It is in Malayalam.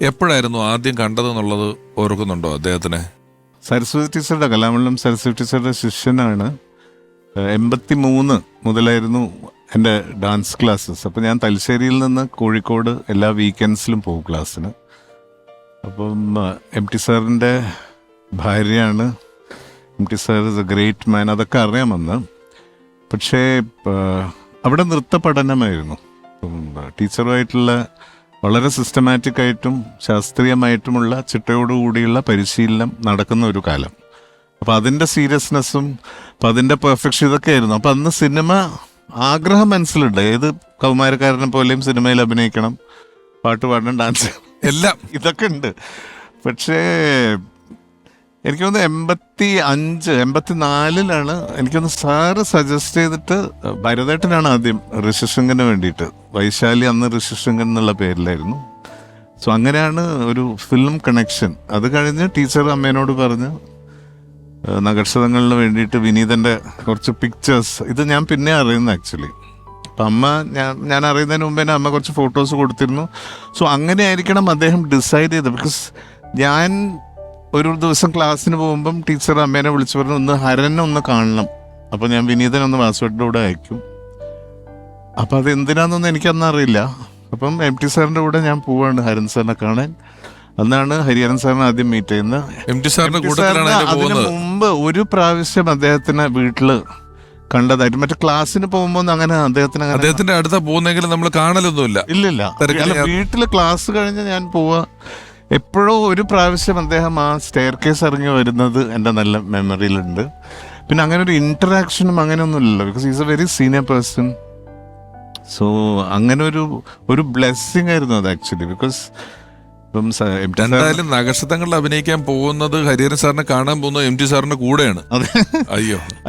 എപ്പോഴായിരുന്നു ആദ്യം കണ്ടതെന്നുള്ളത് ഓർക്കുന്നുണ്ടോ അദ്ദേഹത്തിനെ? സരസ്വതി ടീച്ചറുടെ കലാമണ്ഡലം സരസ്വതി ടീച്ചറുടെ ശിഷ്യനാണ്. എൺപത്തി മൂന്ന് മുതലായിരുന്നു എന്റെ ഡാൻസ് ക്ലാസ്സസ്. അപ്പം ഞാൻ തലശ്ശേരിയിൽ നിന്ന് കോഴിക്കോട് എല്ലാ വീക്കെൻഡ്സിലും പോകും ക്ലാസ്സിന്. അപ്പം എം ടി സാറിന്റെ ഭാര്യയാണ്. M T sir is a great man. അതൊക്കെ അറിയാമെന്ന്. പക്ഷേ അവിടെ നൃത്ത പഠനമായിരുന്നു. ടീച്ചറുമായിട്ടുള്ള വളരെ സിസ്റ്റമാറ്റിക് ആയിട്ടും ശാസ്ത്രീയമായിട്ടുമുള്ള ചിട്ടയോടുകൂടിയുള്ള പരിശീലനം നടക്കുന്ന ഒരു കാലം. അപ്പം അതിന്റെ സീരിയസ്നെസ്സും അപ്പം അതിന്റെ പെർഫെക്ഷൻ ഇതൊക്കെ ആയിരുന്നു. അപ്പം അന്ന് സിനിമ ആഗ്രഹം മനസ്സിലുണ്ട്. ഏത് കൗമാരക്കാരനെ പോലെയും സിനിമയിൽ അഭിനയിക്കണം പാട്ട് പാടണം ഡാൻസ് എല്ലാം. ഇതൊക്കെ ഉണ്ട്. പക്ഷേ എനിക്ക് തോന്നുന്നു എൺപത്തി അഞ്ച് എൺപത്തി നാലിലാണ് എനിക്കൊന്ന് സാറ് സജസ്റ്റ് ചെയ്തിട്ട് ഭരതേട്ടനാണ് ആദ്യം ഋഷിശൃംഗന് വേണ്ടിയിട്ട്. വൈശാലി അന്ന് ഋഷിശൃംഗൻ എന്നുള്ള പേരിലായിരുന്നു. സോ അങ്ങനെയാണ് ഒരു ഫിലിം കണക്ഷൻ. അത് കഴിഞ്ഞ് ടീച്ചർ അമ്മേനോട് പറഞ്ഞ് ഏഹ്, നഗർഷതങ്ങളിന് വേണ്ടിയിട്ട് വിനീതന്റെ കുറച്ച് പിക്ചേഴ്സ് ഇത് ഞാൻ പിന്നെ അറിയുന്നത് ആക്ച്വലി അപ്പം അമ്മ ഞാൻ ഞാൻ അറിയുന്നതിന് മുമ്പ് അമ്മ കുറച്ച് ഫോട്ടോസ് കൊടുത്തിരുന്നു. സോ അങ്ങനെ ആയിരിക്കണം അദ്ദേഹം ഡിസൈഡ് ചെയ്തത്. ബിക്കോസ് ഞാൻ ഒരു ദിവസം ക്ലാസ്സിന് പോകുമ്പം ടീച്ചർ അമ്മേനെ വിളിച്ചു പറഞ്ഞു ഒന്ന് ഹരനെ ഒന്ന് കാണണം. അപ്പോൾ ഞാൻ വിനീതൻ ഒന്ന് വാസുവേട്ടിന്റെ കൂടെ അയക്കും. അപ്പം അത് എന്തിനാന്നൊന്നും എനിക്കന്ന് അറിയില്ല. അപ്പം എം ടി സാറിന്റെ കൂടെ ഞാൻ പോവാണ് ഹരൻ സാറിനെ കാണാൻ. അന്നാണ് ഹരിഹരൻ സാറിനെ ആദ്യം മീറ്റ് ചെയ്യുന്നത്. എം ടി സാറിന്റെ അതിന് മുമ്പ് ഒരു പ്രാവശ്യം അദ്ദേഹത്തിന് വീട്ടിൽ കണ്ടതായിട്ട് മറ്റേ ക്ലാസ്സിന് പോകുമ്പോൾ അങ്ങനെ അദ്ദേഹത്തിന് അങ്ങനെ അദ്ദേഹത്തിന്റെ അടുത്ത പോകുന്നെങ്കിലും നമ്മൾ കാണലൊന്നുമില്ല. ഇല്ലില്ല. വീട്ടിൽ ക്ലാസ് കഴിഞ്ഞ് ഞാൻ പോവാ. എപ്പോഴോ ഒരു പ്രാവശ്യം അദ്ദേഹം ആ സ്റ്റെയർ കേസ് ഇറങ്ങി വരുന്നത് എന്റെ നല്ല മെമ്മറിയിലുണ്ട് പിന്നെ അങ്ങനെ ഒരു ഇന്ററാക്ഷനും അങ്ങനെ ഇല്ലല്ലോ because is a very senior person so അങ്ങനെ ഒരു ഒരു ബ്ലെസ്സിങ് ആയിരുന്നു അത് ആക്ച്വലി ബിക്കോസ് ഇപ്പം എന്തായാലും നക്ഷത്രങ്ങളിൽ അഭിനയിക്കാൻ പോകുന്നത് ഹരിഹരൻ സാറിനെ കാണാൻ പോകുന്നത് എം ടി സാറിന്റെ കൂടെയാണ്. അതെ. അയ്യോ.